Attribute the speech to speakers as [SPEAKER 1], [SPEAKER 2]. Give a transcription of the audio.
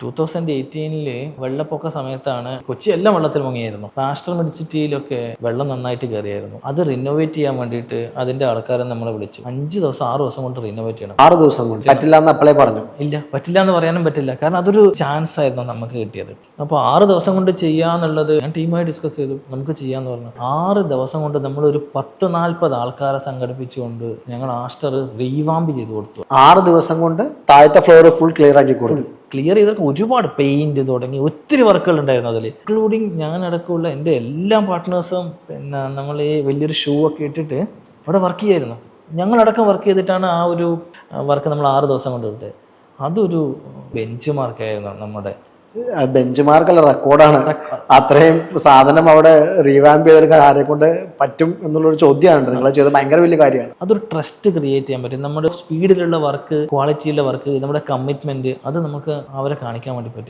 [SPEAKER 1] Two thousand എയ്റ്റീനിൽ വെള്ളപ്പൊക്ക സമയത്താണ് കൊച്ചി എല്ലാം വെള്ളത്തിൽ മുങ്ങിയായിരുന്നു പാസ്റ്റർ മെഡിസിറ്റിയിലൊക്കെ വെള്ളം നന്നായിട്ട് കയറിയായിരുന്നു അത് റിനോവേറ്റ് ചെയ്യാൻ വേണ്ടിയിട്ട് അതിന്റെ ആൾക്കാരെ നമ്മളെ വിളിച്ചു. അഞ്ച് ദിവസം ആറ് ദിവസം കൊണ്ട് റിനോവേറ്റ് ചെയ്യണം.
[SPEAKER 2] ആറ് ദിവസം കൊണ്ട്? പറ്റില്ല എന്ന് അപ്പളെ പറഞ്ഞു.
[SPEAKER 1] ഇല്ല പറ്റില്ല എന്ന് പറയാനും പറ്റില്ല. കാരണം അതൊരു ചാൻസ് ആയിരുന്നു നമുക്ക് കിട്ടിയത്. അപ്പോൾ ആറ് ദിവസം കൊണ്ട് ചെയ്യാന്നുള്ളത് ഞാൻ ടീമായി ഡിസ്കസ് ചെയ്തു. നമുക്ക് ചെയ്യാന്ന് പറഞ്ഞു. ആറ് ദിവസം കൊണ്ട് നമ്മൾ ഒരു പത്ത് നാൽപ്പത് ആൾക്കാരെ സംഘടിപ്പിച്ചുകൊണ്ട് ഞങ്ങൾ ആസ്റ്റർ റീവാമ്പ് ചെയ്ത് കൊടുത്തു.
[SPEAKER 2] ആറ് ദിവസം കൊണ്ട് താഴത്തെ ഫ്ലോർ ഫുൾ ക്ലിയർ ആക്കി കൊടുത്തു.
[SPEAKER 1] ക്ലിയർ ചെയ്തൊക്കെ ഒരുപാട് പെയിന്റ് തുടങ്ങി ഒത്തിരി വർക്കുകൾ ഉണ്ടായിരുന്നു അതിൽ ഇൻക്ലൂഡിങ് ഞാൻ അടക്കമുള്ള എന്റെ എല്ലാ പാർട്ട്നേഴ്സും പിന്നെ നമ്മൾ ഈ വലിയൊരു ഷൂ ഒക്കെ ഇട്ടിട്ട് അവിടെ വർക്ക് ചെയ്യായിരുന്നു. ഞങ്ങളടക്കം വർക്ക് ചെയ്തിട്ടാണ് ആ ഒരു വർക്ക് നമ്മൾ ആറ് ദിവസം കൊണ്ട് അതൊരു ബെഞ്ച് മാർക്കായിരുന്നു നമ്മുടെ
[SPEAKER 2] ബെഞ്ച് മാർക്കുള്ള റെക്കോർഡാണ്. അത്രയും സാധനം അവിടെ റീവാമ്പ് ചെയ്തെടുക്കാൻ ആരെ കൊണ്ട് പറ്റും എന്നുള്ളൊരു ചോദ്യമാണ് നിങ്ങൾ ചെയ്തത് ഭയങ്കര വലിയ കാര്യമാണ്.
[SPEAKER 1] അതൊരു ട്രസ്റ്റ് ക്രിയേറ്റ് ചെയ്യാൻ പറ്റും. നമ്മുടെ സ്പീഡിലുള്ള വർക്ക് ക്വാളിറ്റിയിലുള്ള വർക്ക് നമ്മുടെ കമ്മിറ്റ്മെന്റ് അത് നമുക്ക് അവരെ കാണിക്കാൻ വേണ്ടി പറ്റി.